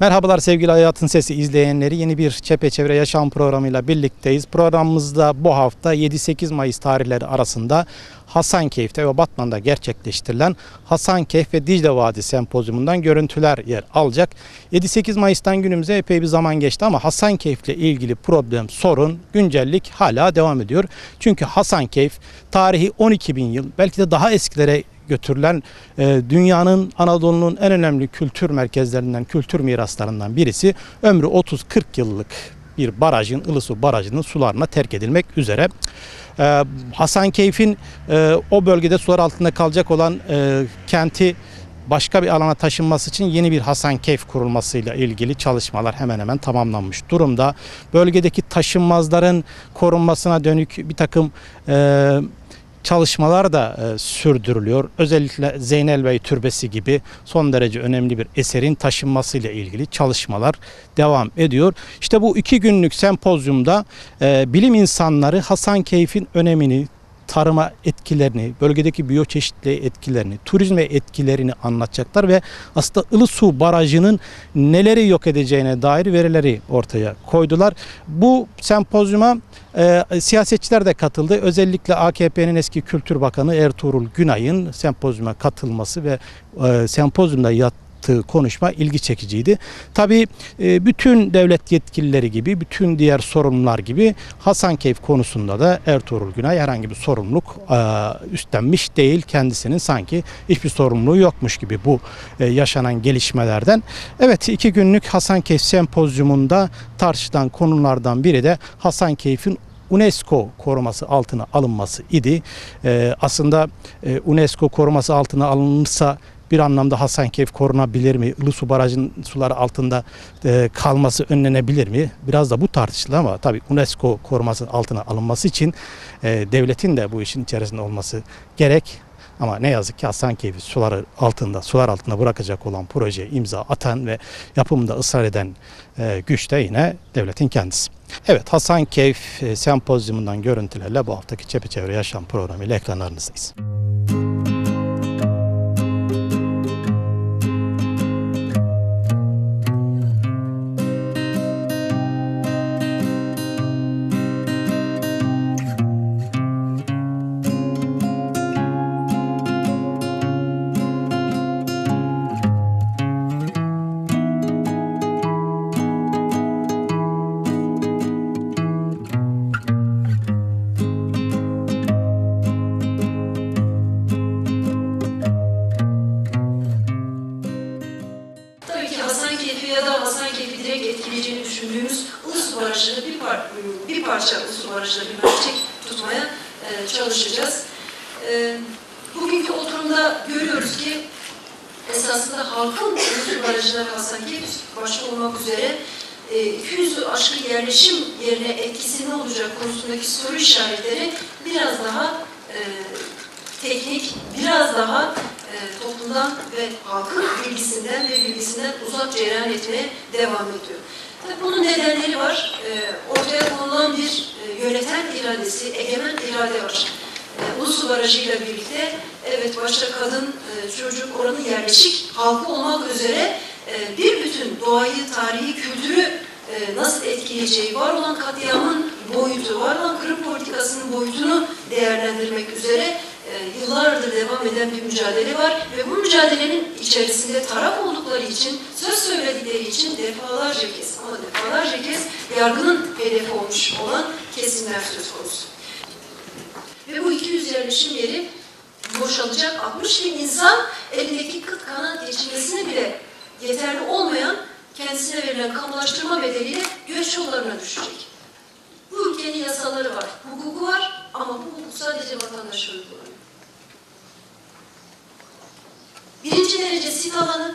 Merhabalar sevgili Hayatın Sesi izleyenleri. Yeni bir Çepeçevre Yaşam programıyla birlikteyiz. Programımızda bu hafta 7-8 Mayıs tarihleri arasında Hasankeyf'te ve Batman'da gerçekleştirilen Hasankeyf ve Dicle Vadi Sempozyumundan görüntüler yer alacak. 7-8 Mayıs'tan günümüze epey bir zaman geçti ama Hasankeyf'le ilgili problem, sorun, güncellik hala devam ediyor. Çünkü Hasankeyf tarihi 12 bin yıl belki de daha eskilere götürülen e, dünyanın Anadolu'nun en önemli kültür merkezlerinden, kültür miraslarından birisi. Ömrü 30-40 yıllık bir barajın, Ilısu Barajı'nın sularına terk edilmek üzere. E, Hasankeyf'in e, o bölgede sular altında kalacak olan e, kenti başka bir alana taşınması için yeni bir Hasankeyf kurulmasıyla ilgili çalışmalar hemen hemen tamamlanmış durumda. Bölgedeki taşınmazların korunmasına dönük bir takım e, çalışmalar da e, sürdürülüyor. Özellikle Zeynel Bey Türbesi gibi son derece önemli bir eserin taşınmasıyla ilgili çalışmalar devam ediyor. İşte bu iki günlük sempozyumda e, bilim insanları Hasankeyf'in önemini, tarıma etkilerini, bölgedeki biyoçeşitliliğe etkilerini, turizme etkilerini anlatacaklar ve aslında Ilısu Barajı'nın neleri yok edeceğine dair verileri ortaya koydular. Bu sempozyuma e, siyasetçiler de katıldı. Özellikle AKP'nin eski Kültür Bakanı Ertuğrul Günay'ın sempozyuma katılması ve e, sempozyumda yaptığı konuşma ilgi çekiciydi. Tabii e, bütün devlet yetkilileri gibi, bütün diğer sorumlular gibi Hasankeyf konusunda da Ertuğrul Günay herhangi bir sorumluluk e, üstlenmiş değil. Kendisinin sanki hiçbir sorumluluğu yokmuş gibi bu e, yaşanan gelişmelerden. Evet iki günlük Hasankeyf sempozyumunda tartışılan konulardan biri de Hasankeyf'in UNESCO koruması altına alınması idi. Ee, aslında e, UNESCO koruması altına alınırsa bir anlamda Hasankeyf korunabilir mi? Ilısu Barajı'nın suları altında e, kalması önlenebilir mi? Biraz da bu tartışıldı ama tabii UNESCO koruması altına alınması için e, devletin de bu işin içerisinde olması gerek. Ama ne yazık ki Hasankeyf'i suları altında, sular altında bırakacak olan projeye imza atan ve yapımında ısrar eden e, güç de yine devletin kendisi. Evet Hasankeyf sempozyumundan görüntülerle bu haftaki Çepeçevre Yaşam programı ile ekranlarınızdayız. Tabii parça Ulus Barajı'na bir ölçek tutmaya e, çalışacağız. E, bugünkü oturumda görüyoruz ki esasında halkın Ulus Barajı'na ve Hasankeyf başta olmak üzere e, 200 aşkın yerleşim yerine etkisi ne olacak konusundaki soru işaretleri biraz daha e, teknik, biraz daha e, toplumdan ve halkın bilgisinden ve bilgisinden uzak cereyan etmeye devam ediyor. Tabii bunun nedenleri var. E, ortaya konulan bir e, yöneten iradesi, egemen irade var. E, Ulusu Barajı'yla birlikte evet başta kadın, e, çocuk, oranın yerleşik halkı olmak üzere e, bir bütün doğayı, tarihi, kültürü e, nasıl etkileyeceği, var olan katliamın boyutu, var olan Kırım politikasının boyutunu değerlendirmek üzere e, yıllardır devam eden bir mücadele var ve bu mücadelenin içerisinde taraf oldukları için, söz söyledikleri için defalarca kez ama defalarca kez yargının hedefi olmuş olan kesimler söz konusu. Ve bu 200 yerleşim yeri boşalacak 60 bin insan elindeki kıt kanat geçirmesine bile yeterli olmayan kendisine verilen kamulaştırma bedeliyle göç yollarına düşecek. Bu ülkenin yasaları var, hukuku var ama bu hukuk sadece vatandaşa uygulanıyor. Birinci derece sit alanı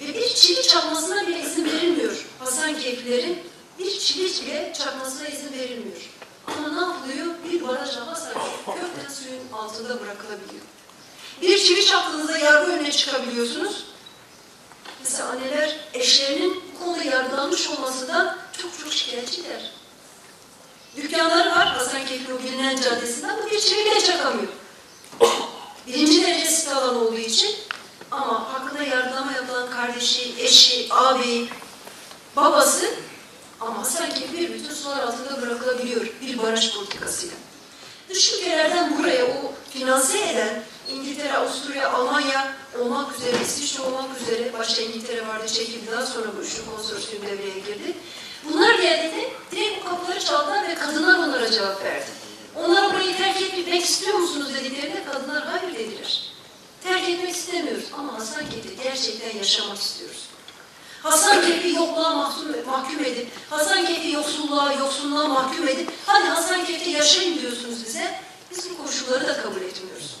ve bir çivi çakmasına bile izin verilmiyor. Hasankeyflilerin bir çivi bile çakmasına izin verilmiyor. Ama ne yapılıyor? Bir baraj hava sahip kökten suyun altında bırakılabiliyor. Bir çivi çaktığınızda yargı önüne çıkabiliyorsunuz. Mesela anneler eşlerinin bu konuda yargılanmış olmasından çok çok şikayetçiler. Dükkanları var Hasankeyf'in o bilinen caddesinde ama bir çivi bile çakamıyor. Birinci derece sit alanı olduğu için ama hakkında yargılama yapılan kardeşi, eşi, ağabeyi babası ama sanki bir bütün sular altında bırakılabiliyor bir baraj politikasıyla. Dış ülkelerden buraya o finanse eden İngiltere, Avusturya, Almanya olmak üzere, İsviçre olmak üzere, başta İngiltere vardı çekildi, daha sonra bu üçlü konsorsiyum devreye girdi. Bunlar geldiğinde direkt o kapıları çaldılar ve kadınlar onlara cevap verdi. Onlar burayı terk etmek istiyor musunuz dediklerinde kadınlar hayır dediler. Terk etmek istemiyoruz ama Hasankeyf'te gerçekten yaşamak istiyoruz. Hasankeyf'i yokluğa mahkum, mahkum edip, Hasankeyf'i yoksulluğa, yoksunluğa mahkum edip, hadi Hasankeyf'te yaşayın diyorsunuz bize, biz bu koşulları da kabul etmiyoruz.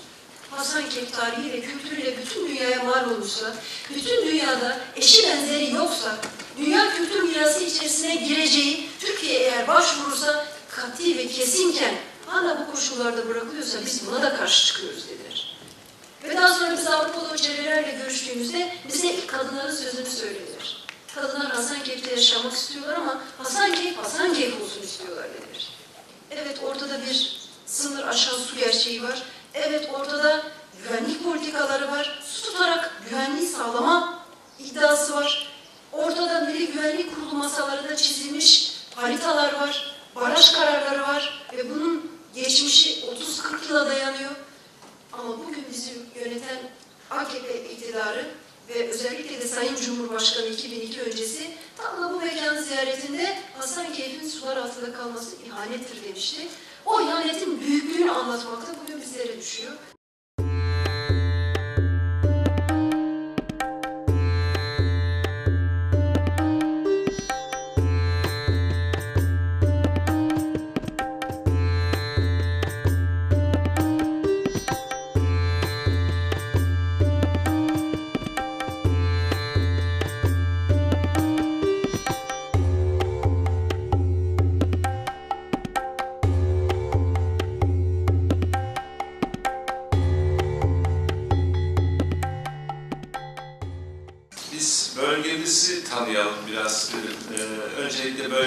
Hasankeyf tarihiyle, kültürüyle bütün dünyaya mal olmuşsa, bütün dünyada eşi benzeri yoksa, dünya kültür mirası içerisine gireceği, Türkiye eğer başvurursa kat'i ve kesinken hala bu koşullarda bırakılıyorsa biz buna da karşı çıkıyoruz dediler. Ve daha sonra biz Avrupalı hocalarla görüştüğümüzde bize ilk kadınların sözünü söylediler. Kadınlar Hasankeyf'te yaşamak istiyorlar ama Hasankeyf, Hasankeyf olsun istiyorlar dediler. Evet ortada bir sınır aşan su gerçeği var. Evet ortada güvenlik politikaları var. Su tutarak güvenliği sağlama iddiası var. Ortada Milli Güvenlik Kurulu masalarında çizilmiş haritalar var. Baraj kararları var ve bunun geçmişi 30-40 yıla dayanıyor. Ama bugün bizi yöneten AKP iktidarı ve özellikle de Sayın Cumhurbaşkanı 2002 öncesi tam da bu mekan ziyaretinde Hasankeyf'in sular altında kalması ihanettir demişti. O ihanetin büyüklüğünü anlatmak da bugün bizlere düşüyor.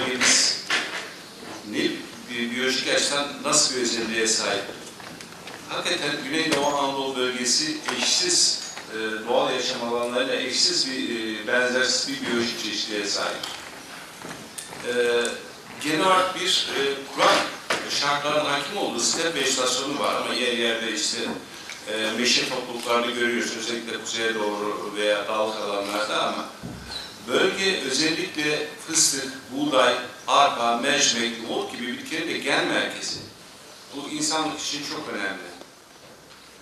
Öncelikle bölgemiz ne, bi- biyolojik açıdan nasıl bir özelliğe sahip? Hakikaten Güneydoğu Anadolu bölgesi eşsiz e, doğal yaşam alanlarıyla eşsiz bir e, benzersiz bir biyolojik çeşitliğe sahip. E, genel olarak bir e, kurak şartların hakim olduğu step vegetasyonu var ama yer yerde işte e, meşe topluluklarını görüyoruz özellikle kuzeye doğru veya dağlık alanlarda ama bölge özellikle fıstık, buğday, arpa, mercimek, nohut gibi bitkilerin de gen merkezi. Bu insanlık için çok önemli.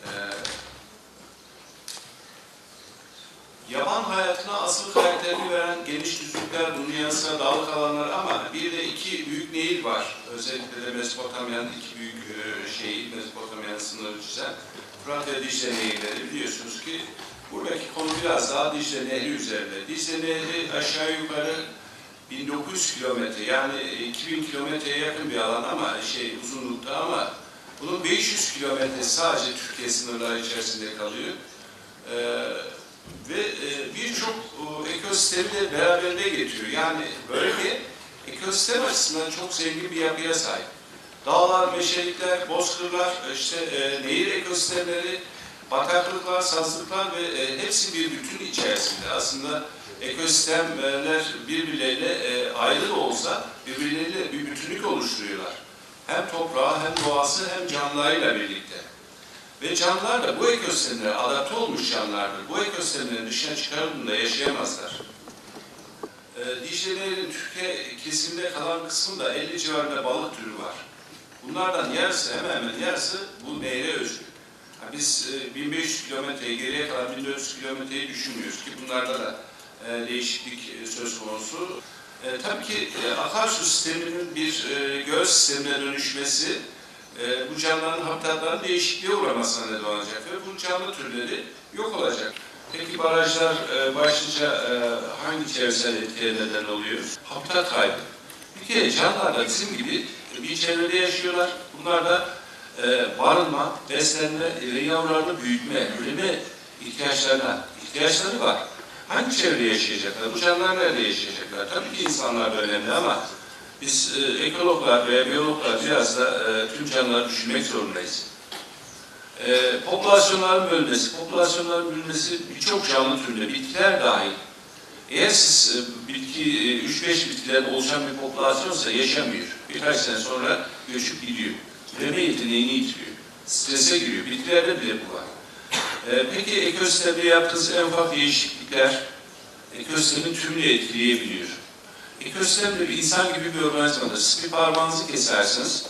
Ee, yaban hayatına asıl karakterini veren geniş düzlükler, bunun yanı sıra dağlık alanlar ama bir de iki büyük nehir var. Özellikle de Mezopotamya'nın iki büyük e, şeyi, Mezopotamya'nın sınırı çizen. Fırat ve Dicle nehirleri biliyorsunuz ki buradaki konu biraz daha Dicle Nehri üzerinde. Dicle Nehri aşağı yukarı 1900 kilometre yani 2000 kilometreye yakın bir alan ama şey uzunlukta ama bunun 500 kilometresi sadece Türkiye sınırları içerisinde kalıyor. Ee, ve e, birçok e, ekosistemi de beraberinde getiriyor. Yani bölge ekosistem açısından çok zengin bir yapıya sahip. Dağlar, meşelikler, bozkırlar, işte e, nehir ekosistemleri, bataklıklar, sazlıklar ve e, hepsi bir bütün içerisinde. Aslında ekosistemler birbirleriyle e, ayrı da olsa birbirleriyle bir bütünlük oluşturuyorlar. Hem toprağı, hem doğası, hem canlılarıyla birlikte. Ve canlılar da bu ekosistemlere adapte olmuş canlılardır. Bu ekosistemlerin dışına çıkarıldığında yaşayamazlar. E, Dicle Nehri'nin Türkiye kesiminde kalan kısmında 50 civarında balık türü var. Bunlardan yarısı hemen hemen yarısı bu nehre özgü. Biz e, 1500 kilometreyi geriye kalan 1400 kilometreyi düşünmüyoruz ki bunlarda da e, değişiklik e, söz konusu. E, tabii ki e, akarsu sisteminin bir e, göl sistemine dönüşmesi e, bu canlıların habitatlarının değişikliğe uğramasına neden olacak ve bu canlı türleri yok olacak. Peki barajlar e, başlıca e, hangi çevresel etkiye neden oluyor? Habitat kaybı. Kere canlılar da bizim gibi bir çevrede yaşıyorlar. Bunlar da e, barınma, beslenme ve yavrularını büyütme, üreme ihtiyaçlarına ihtiyaçları var. Hangi çevrede yaşayacaklar? Bu canlılar nerede yaşayacaklar? Tabii ki insanlar da önemli ama biz e, ekologlar veya biyologlar biraz da e, tüm canlıları düşünmek zorundayız. E, popülasyonların bölünmesi, popülasyonların bölünmesi birçok canlı türüne, bitkiler dahil Eğer siz e, bitki, e, 3-5 bitkiden oluşan bir popülasyonsa yaşamıyor. Birkaç sene sonra göçüp gidiyor. Üreme yeteneğini yitiriyor. Strese giriyor. Bitkilerde bile bu var. E, peki ekosistemde yaptığınız en ufak değişiklikler ekosistemin tümünü etkileyebiliyor. Ekosistem de bir insan gibi bir organizmadır. Siz bir parmağınızı kesersiniz,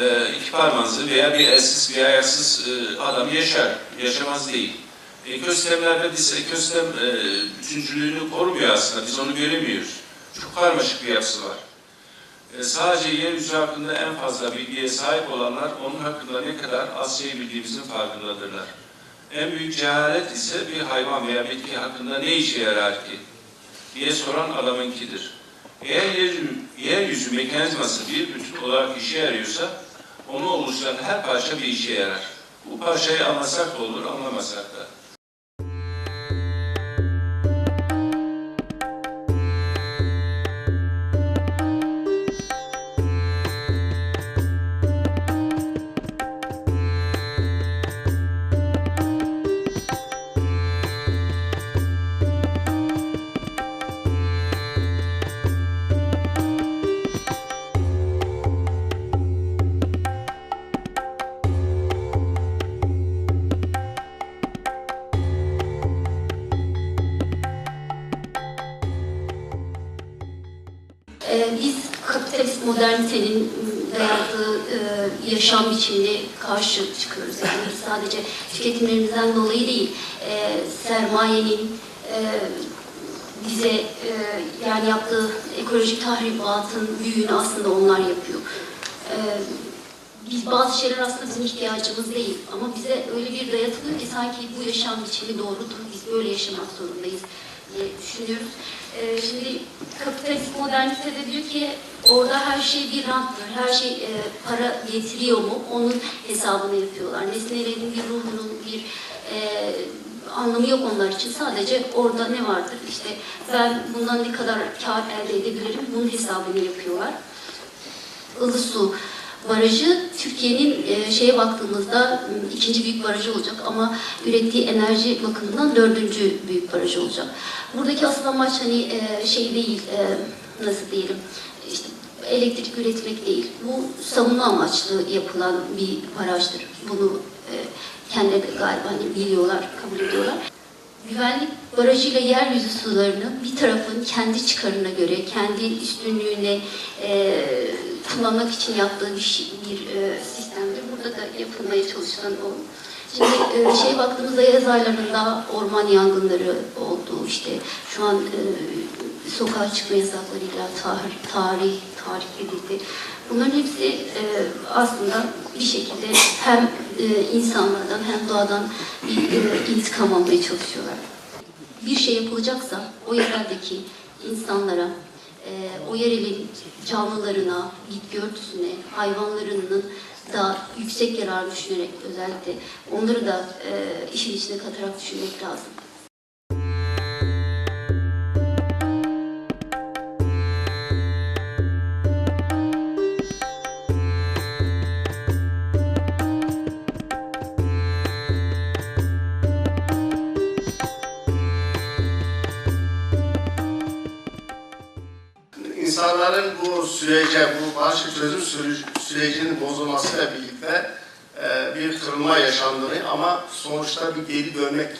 e, iki parmağınızı veya bir elsiz veya ayaksız e, adam yaşar. Yaşamaz değil. Ekosistemlerde biz ekosistem e, bütüncülüğünü korumuyor aslında. Biz onu göremiyoruz. Çok karmaşık bir yapısı var. E, sadece yeryüzü hakkında en fazla bilgiye sahip olanlar onun hakkında ne kadar az şey bildiğimizin farkındadırlar. En büyük cehalet ise bir hayvan veya bitki hakkında ne işe yarar ki diye soran adamınkidir. Eğer yeryüzü, yeryüzü mekanizması bir bütün olarak işe yarıyorsa onu oluşturan her parça bir işe yarar. Bu parçayı anlasak da olur, anlamasak da. Sadece tüketimlerimizden dolayı değil, e, sermayenin e, bize e, yani yaptığı ekolojik tahribatın büyüğünü aslında onlar yapıyor. E, biz bazı şeyler aslında bizim ihtiyacımız değil ama bize öyle bir dayatılıyor ki sanki bu yaşam biçimi doğrudur, biz böyle yaşamak zorundayız diye düşünüyoruz. Ee, şimdi kapitalist modernite de diyor ki orada her şey bir ranttır, her şey e, para getiriyor mu onun hesabını yapıyorlar. Nesnelerin bir ruhunun bir e, anlamı yok onlar için. Sadece orada ne vardır? İşte ben bundan ne kadar kar elde edebilirim bunun hesabını yapıyorlar. Ilısu Barajı Türkiye'nin e, şeye baktığımızda ikinci büyük barajı olacak ama ürettiği enerji bakımından dördüncü büyük baraj olacak. Buradaki asıl amaç hani e, şey değil, e, nasıl diyelim, elektrik üretmek değil. Bu savunma amaçlı yapılan bir barajdır. Bunu e, kendileri galiba hani biliyorlar, kabul ediyorlar. Güvenlik barajıyla yeryüzü sularını bir tarafın kendi çıkarına göre, kendi üstünlüğüne e, kullanmak için yaptığı bir, şey, bir e, sistemdir. Burada da yapılmaya çalışılan o. Şimdi e, şeye baktığımızda yaz aylarında orman yangınları oldu. İşte şu an e, sokağa çıkma yasaklarıyla tarih, tarih, tarih edildi. Bunların hepsi e, aslında bir şekilde hem e, insanlardan hem doğadan bir e, intikam almaya çalışıyorlar. Bir şey yapılacaksa o yereldeki insanlara, e, o yerelin canlılarına, bitki örtüsüne, hayvanlarının da yüksek yarar düşünerek özellikle onları da e, işin içine katarak düşünmek lazım. Bu sürece, bu barış çözüm süreci- sürecinin bozulmasıyla birlikte e, bir kırılma yaşandığını ama sonuçta bir geri dönmek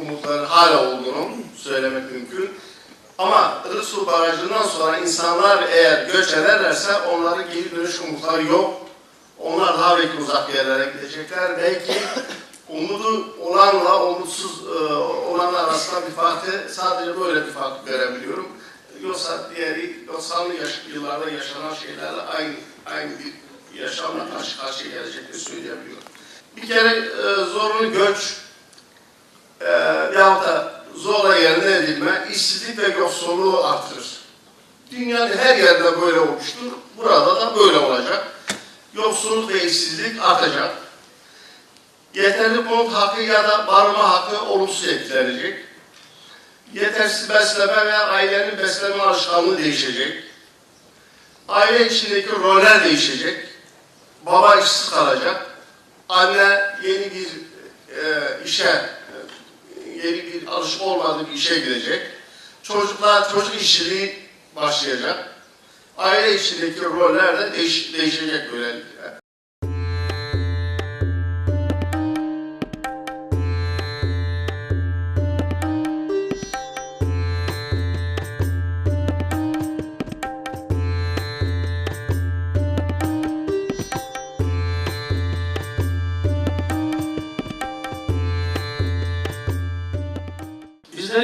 umutları hala olduğunu söylemek mümkün. Ama Ilısu Barajı'ndan sonra insanlar eğer göç ederlerse onların geri dönüş umutları yok. Onlar daha belki uzak yerlere gidecekler. Belki umudu olanla umutsuz e, olanlar arasında bir farkı sadece böyle bir fark görebiliyorum. Yoksa diğeri 90'lı yaş, yıllarda yaşanan şeylerle aynı aynı bir yaşamla karşı karşıya gelecekleri söyleyebiliyorum. Bir kere e, zorunlu göç e, yahut da zorla yerine edilme işsizlik ve yoksulluğu artırır. Dünyanın her yerde böyle olmuştur. Burada da böyle olacak. Yoksulluk ve işsizlik artacak. Yeterli konut hakkı ya da barınma hakkı olumsuz etkilenecek. Yetersiz besleme ve ailenin besleme alışkanlığı değişecek. Aile içindeki roller değişecek. Baba işsiz kalacak. Anne yeni bir e, işe, e, yeni bir alışık olmadığı bir işe gidecek. çocuklar çocuk işçiliği başlayacak. Aile içindeki roller de değiş, değişecek böylelikle.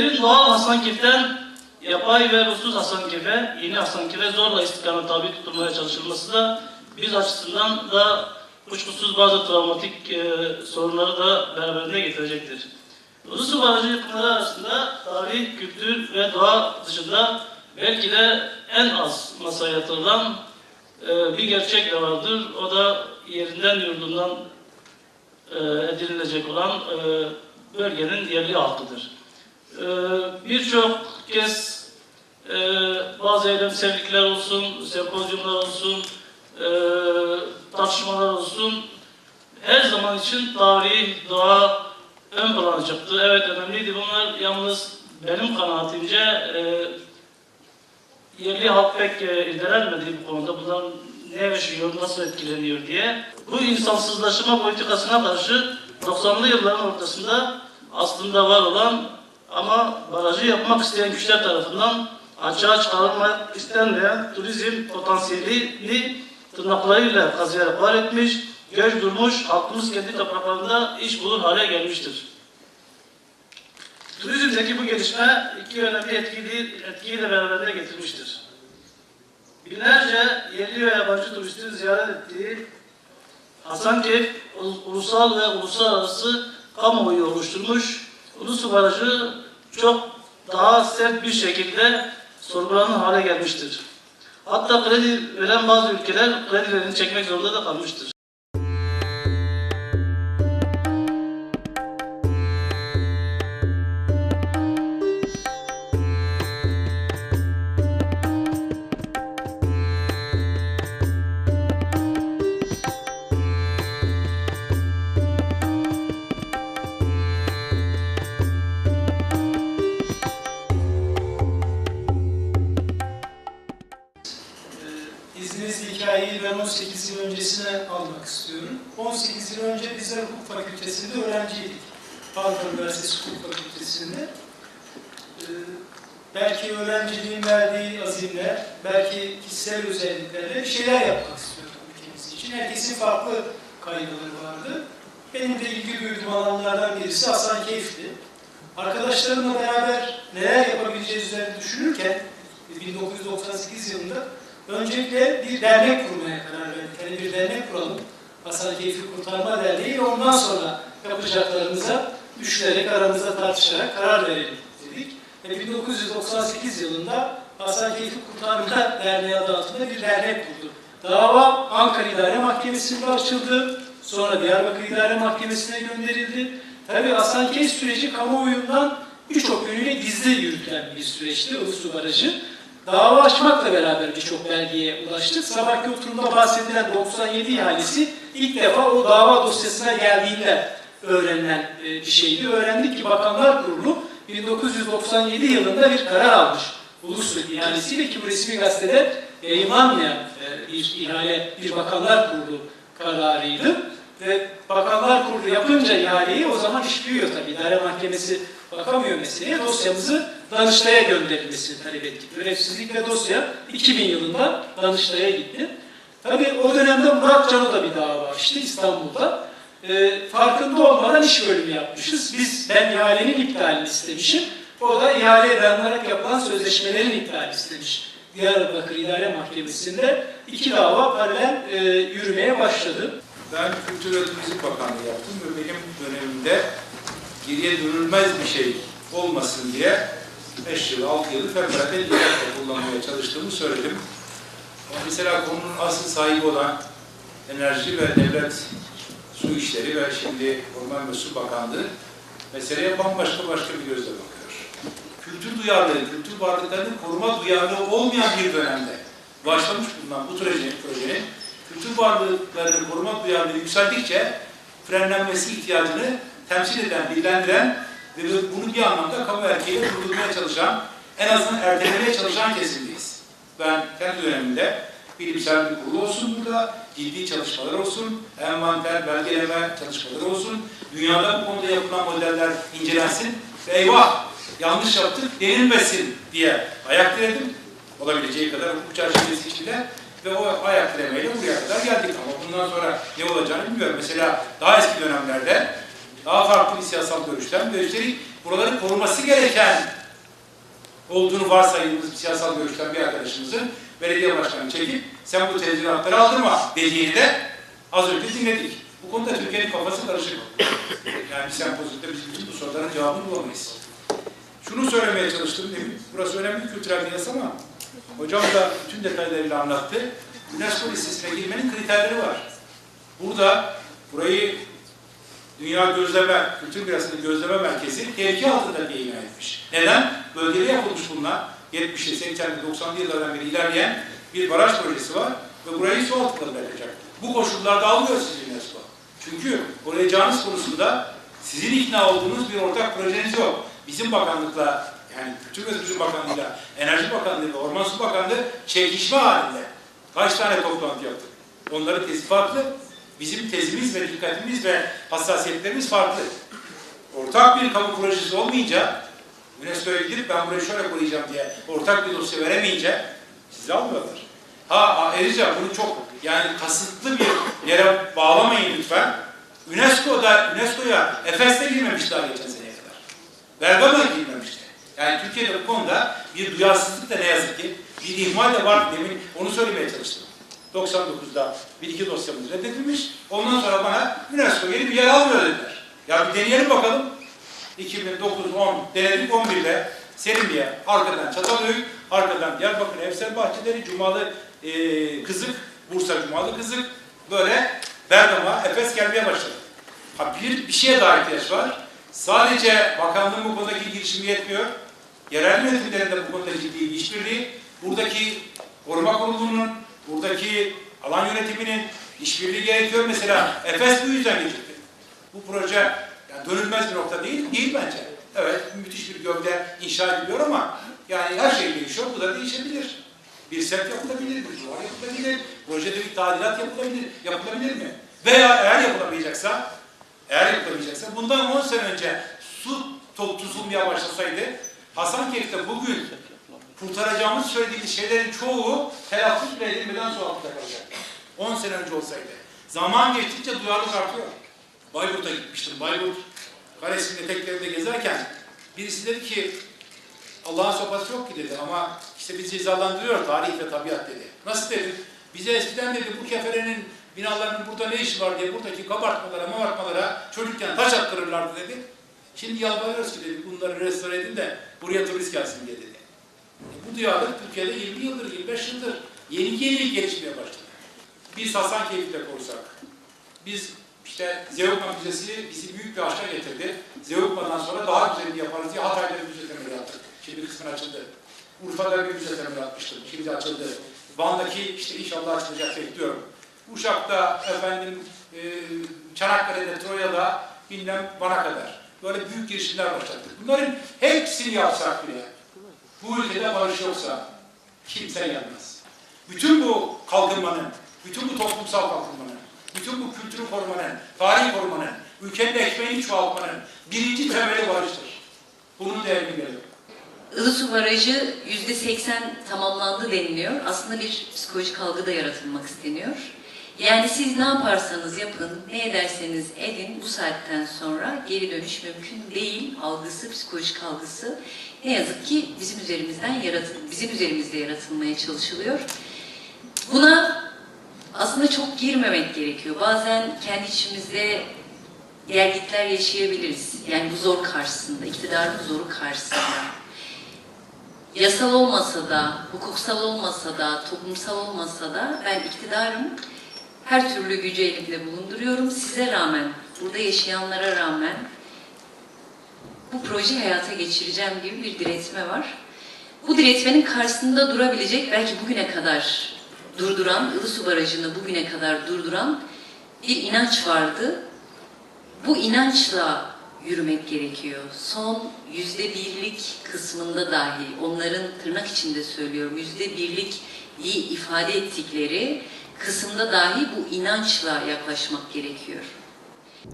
Bizlerin doğal Hasankeyf'ten yapay ve ruhsuz Hasankeyf'e, yeni Hasankeyf'e zorla istiklal tabi tutulmaya çalışılması da biz açısından da kuşkusuz bazı travmatik e, sorunları da beraberinde getirecektir. Ulusu Barajı yıkımları arasında tarih, kültür ve doğa dışında belki de en az masaya yatırılan e, bir gerçek de vardır. O da yerinden yurdundan e, edinilecek olan e, bölgenin yerli halkıdır. Ee, birçok kez e, bazı eylemsellikler olsun, sempozyumlar olsun, e, tartışmalar olsun her zaman için tarih, doğa ön plana çıktı. Evet önemliydi bunlar yalnız benim kanaatimce e, yerli halk pek e, irdelenmedi bu konuda. Bundan ne yaşıyor, nasıl etkileniyor diye. Bu insansızlaşma politikasına karşı 90'lı yılların ortasında aslında var olan ama barajı yapmak isteyen güçler tarafından açığa çıkarılmak istenmeyen turizm potansiyelini tırnaklarıyla kazıyarak var etmiş, göç durmuş, halkımız kendi topraklarında iş bulur hale gelmiştir. Turizmdeki bu gelişme iki önemli etkiyi, etkiyi de beraberinde getirmiştir. Binlerce yerli ve yabancı turistin ziyaret ettiği Hasankeyf ul- ulusal ve uluslararası kamuoyu oluşturmuş. Ulusu Barajı çok daha sert bir şekilde sorgulanır hale gelmiştir. Hatta kredi veren bazı ülkeler kredilerini çekmek zorunda da kalmıştır. Birisi Hasankeyf'ti. Arkadaşlarımla beraber neler yapabileceğiz üzerine düşünürken 1998 yılında öncelikle bir dernek kurmaya karar verdik. Hani bir dernek kuralım. Hasankeyf'i Kurtarma Derneği ve ondan sonra yapacaklarımıza düşünerek, aramızda tartışarak karar verelim dedik. Ve 1998 yılında Hasankeyf'i Kurtarma Derneği adı altında bir dernek kurdu. Dava Ankara İdare Mahkemesi'nde açıldı. Sonra Diyarbakır İdare Mahkemesi'ne gönderildi. Tabii Hasankeyf süreci kamuoyundan birçok yönüyle gizli yürütülen bir süreçti Ulusu Barajı. Dava açmakla beraber birçok belgeye ulaştık. Sabahki oturumda bahsedilen 97 ihalesi ilk defa o dava dosyasına geldiğinde öğrenilen e, bir şeydi. Öğrendik ki Bakanlar Kurulu 1997 yılında bir karar almış. Ulusu ihalesiyle ki bu resmi gazetede yayınlanmayan e, bir ihale, bir Bakanlar Kurulu kararıydı. Ve Bakanlar Kurulu yapınca ihaleyi o zaman iş büyüyor tabii. İdare Mahkemesi bakamıyor meseleye. Dosyamızı Danıştay'a gönderilmesini talep ettik. Görevsizlikle dosya 2000 yılında Danıştay'a gitti. Tabii o dönemde Murat Cano da bir dava açtı İstanbul'da. Ee, farkında olmadan iş bölümü yapmışız. Biz, ben ihalenin iptalini istemişim. O da ihaleye dayanarak yapılan sözleşmelerin iptalini istemiş. Diyarbakır İdare Mahkemesi'nde iki dava paralel e, yürümeye başladı. Ben Kültür ve Turizm Bakanlığı yaptım ve benim dönemimde geriye dönülmez bir şey olmasın diye 5 yıl, 6 yıl fevkalade liyakat kullanmaya çalıştığımı söyledim. Ama Mesela konunun asıl sahibi olan Enerji ve Devlet Su İşleri ve şimdi Orman ve Su Bakanlığı meseleye bambaşka başka bir gözle bakıyor. Kültür duyarlılığı, kültür varlıklarının koruma duyarlılığı olmayan bir dönemde başlamış bulunan bu projenin, projenin kültür varlıklarını koruma duyarlılığı yükseldikçe frenlenmesi ihtiyacını temsil eden, bilgilendiren ve bunu bir anlamda kamu erkeğiyle durdurmaya çalışan en azından ertelemeye çalışan kesimdeyiz. Ben kendi dönemimde bilimsel bir kurulu olsun burada, ciddi çalışmalar olsun, envanter, belgeleme çalışmaları olsun, dünyada bu konuda yapılan modeller incelensin ve eyvah yanlış yaptık denilmesin diye ayak diredim. Olabileceği kadar hukuk çerçevesi içinde ve o ayak diremeyle buraya kadar geldik. Ama bundan sonra ne olacağını bilmiyorum. Mesela daha eski dönemlerde daha farklı bir siyasal görüşten ve üstelik buraların korunması gereken olduğunu varsaydığımız bir siyasal görüşten bir arkadaşımızın belediye başkanı çekip sen bu tezviratları aldırma dediğini de az önce dinledik. Bu konuda Türkiye'nin kafası karışık. Yani bir sempozyumda biz bütün bu soruların cevabını bulamayız. Şunu söylemeye çalıştım demin. Burası önemli kültürel bir yasa ama hocam da bütün detaylarıyla anlattı. UNESCO listesine girmenin kriterleri var. Burada burayı Dünya Gözleme, Kültür Mirası'nın gözleme merkezi tehlike altında diye ilan etmiş. Neden? Bölgede yapılmış bunlar. 70'li, 80'li, 90'lı yıllardan beri ilerleyen bir baraj projesi var ve burayı su altında bırakacak. Bu koşullarda almıyor sizi UNESCO. Çünkü koruyacağınız konusunda sizin ikna olduğunuz bir ortak projeniz yok. Bizim bakanlıkla, yani Kültür ve Turizm Bakanlığı'yla, Enerji Bakanlığı ve Orman Su Bakanlığı çekişme halinde. Kaç tane toplantı yaptık? Onların tezi farklı. Bizim tezimiz ve dikkatimiz ve hassasiyetlerimiz farklı. Ortak bir kamu projesi olmayınca UNESCO'ya gidip ben burayı şöyle koruyacağım diye ortak bir dosya veremeyince sizi almıyorlar. Ha, ayrıca bunu çok yani kasıtlı bir yere bağlamayın lütfen. UNESCO'da UNESCO'ya Efes'te girmemiş daha geçen seneye kadar. Bergama'ya girmemişti. Yani Türkiye'de bu konuda bir duyarsızlık da ne yazık ki bir ihmal de var demin onu söylemeye çalıştım. 99'da bir iki dosyamız reddedilmiş. Ondan sonra bana UNESCO yeni bir yer almıyor dediler. Ya bir deneyelim bakalım. 2009, 10 denedik 11'de Selimiye, arkadan Çatalhöyük, arkadan Diyarbakır Evsel Bahçeleri, Cumalı e, Kızık, Bursa Cumalı Kızık, böyle Bergama, Efes gelmeye başladı. Ha bir, bir şeye daha ihtiyaç var. Sadece bakanlığın bu konudaki girişimi yetmiyor. Yerel yönetimlerin de bu konuda ciddi bir işbirliği. Buradaki koruma kurulunun, buradaki alan yönetiminin işbirliği gerekiyor. Mesela Efes bu yüzden geçirdi. Bu proje yani dönülmez bir nokta değil, değil bence. Evet, müthiş bir gövde inşa ediliyor ama yani her şey değişiyor, bu da değişebilir. Bir set yapılabilir, bir duvar yapılabilir, projede bir tadilat yapılabilir, yapılabilir mi? Veya eğer yapılamayacaksa, eğer yapılamayacaksa, bundan 10 sene önce su to- tutulmaya başlasaydı, Hasankeyf'te bugün kurtaracağımız söylediğimiz şeylerin çoğu telaffuz bile edilmeden altında kalacak. 10 sene önce olsaydı. Zaman geçtikçe duyarlılık artıyor. Bayburt'a gitmiştim. Bayburt Kalesi'nin eteklerinde gezerken birisi dedi ki Allah'ın sopası yok ki dedi ama işte bizi cezalandırıyor tarih ve tabiat dedi. Nasıl dedim? Bize eskiden dedi bu keferenin binalarının burada ne işi var diye buradaki kabartmalara, mabartmalara çocukken taş attırırlardı dedi. Şimdi yalvarıyoruz ki dedi bunları restore edin de buraya turist gelsin diye dedi. E, bu duyarlılık Türkiye'de 20 yıldır, 25 yıldır yeni yeni gelişmeye başladı. Biz Hasankeyf'te korsak, biz işte Zeugma Müzesi bizi büyük bir aşka getirdi. Zeugma'dan sonra daha güzelini yaparız diye Hatay'da bir müze temeli yaptık. Şimdi kısmı açıldı. Urfa'da bir müze temeli atmıştım. Şimdi açıldı. Van'daki işte inşallah açılacak bekliyorum. Uşak'ta efendim e, Çanakkale'de, Troya'da bilmem Van'a kadar. Böyle büyük girişimler başlattık. Bunların hepsini yapsak bile bu ülkede barış yoksa kimse yanmaz. Bütün bu kalkınmanın, bütün bu toplumsal kalkınmanın, bütün bu kültürü korumanın, tarihi korumanın, ülkenin ekmeğini çoğaltmanın birinci temeli barıştır. Bunun değerini biliyorum. Ilısu Barajı %80 tamamlandı deniliyor. Aslında bir psikolojik algı da yaratılmak isteniyor. Yani siz ne yaparsanız yapın, ne ederseniz edin bu saatten sonra geri dönüş mümkün değil algısı, psikolojik algısı ne yazık ki bizim üzerimizden yaratıl bizim üzerimizde yaratılmaya çalışılıyor. Buna aslında çok girmemek gerekiyor. Bazen kendi içimizde gelgitler yaşayabiliriz. Yani bu zor karşısında, iktidarın zoru karşısında yasal olmasa da, hukuksal olmasa da, toplumsal olmasa da ben iktidarım. Her türlü gücü elimde bulunduruyorum. Size rağmen, burada yaşayanlara rağmen bu projeyi hayata geçireceğim gibi bir diretme var. Bu diretmenin karşısında durabilecek, belki bugüne kadar durduran, Ilısu Barajı'nı bugüne kadar durduran bir inanç vardı. Bu inançla yürümek gerekiyor. Son yüzde birlik kısmında dahi, onların tırnak içinde söylüyorum, yüzde birlik iyi ifade ettikleri kısımda dahi bu inançla yaklaşmak gerekiyor.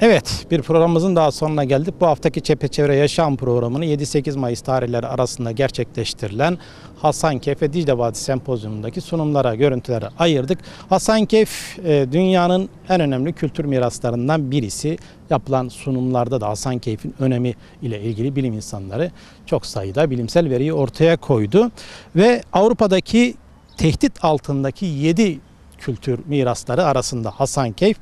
Evet, bir programımızın daha sonuna geldik. Bu haftaki Çepeçevre Yaşam programını 7-8 Mayıs tarihleri arasında gerçekleştirilen Hasankeyf ve Dicle Vadisi Sempozyumundaki sunumlara, görüntülere ayırdık. Hasankeyf e, dünyanın en önemli kültür miraslarından birisi. Yapılan sunumlarda da Hasankeyf'in önemi ile ilgili bilim insanları çok sayıda bilimsel veriyi ortaya koydu. Ve Avrupa'daki tehdit altındaki 7 kültür mirasları arasında Hasankeyf.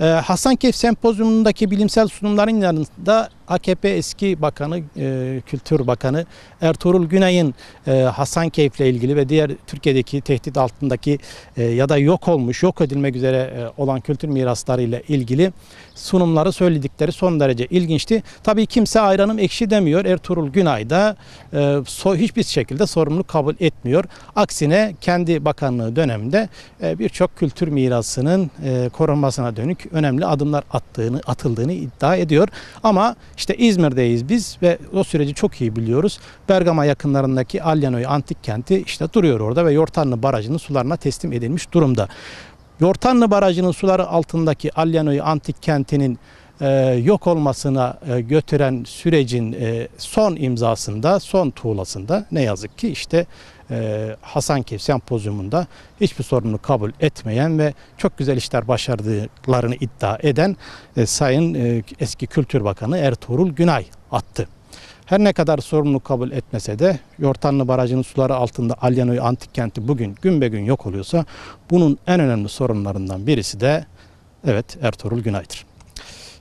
Ee, Hasankeyf Sempozyumundaki bilimsel sunumların yanında AKP eski bakanı, e, Kültür Bakanı Ertuğrul Günay'ın e, Hasankeyf'le ilgili ve diğer Türkiye'deki tehdit altındaki e, ya da yok olmuş, yok edilmek üzere e, olan kültür mirasları ile ilgili sunumları söyledikleri son derece ilginçti. Tabii kimse ayranım ekşi demiyor. Ertuğrul Günay da e, so- hiçbir şekilde sorumluluk kabul etmiyor. Aksine kendi bakanlığı döneminde e, birçok kültür mirasının e, korunmasına dönük önemli adımlar attığını, atıldığını iddia ediyor. Ama işte İzmir'deyiz biz ve o süreci çok iyi biliyoruz. Bergama yakınlarındaki Alyanoy antik kenti işte duruyor orada ve Yortanlı Barajı'nın sularına teslim edilmiş durumda. Yortanlı Barajı'nın suları altındaki Alyanoy antik kentinin e, yok olmasına e, götüren sürecin e, son imzasında, son tuğlasında ne yazık ki işte e, Hasankeyf Sempozyumunda hiçbir sorunu kabul etmeyen ve çok güzel işler başardıklarını iddia eden e, Sayın e, eski Kültür Bakanı Ertuğrul Günay attı. Her ne kadar sorumluluk kabul etmese de Yortanlı Barajı'nın suları altında Alyanoy Antik Kenti bugün gün be gün yok oluyorsa bunun en önemli sorunlarından birisi de evet Ertuğrul Günay'dır.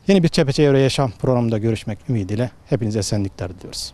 Yeni bir Çepeçevre Yaşam programında görüşmek ümidiyle hepinize esenlikler diliyoruz.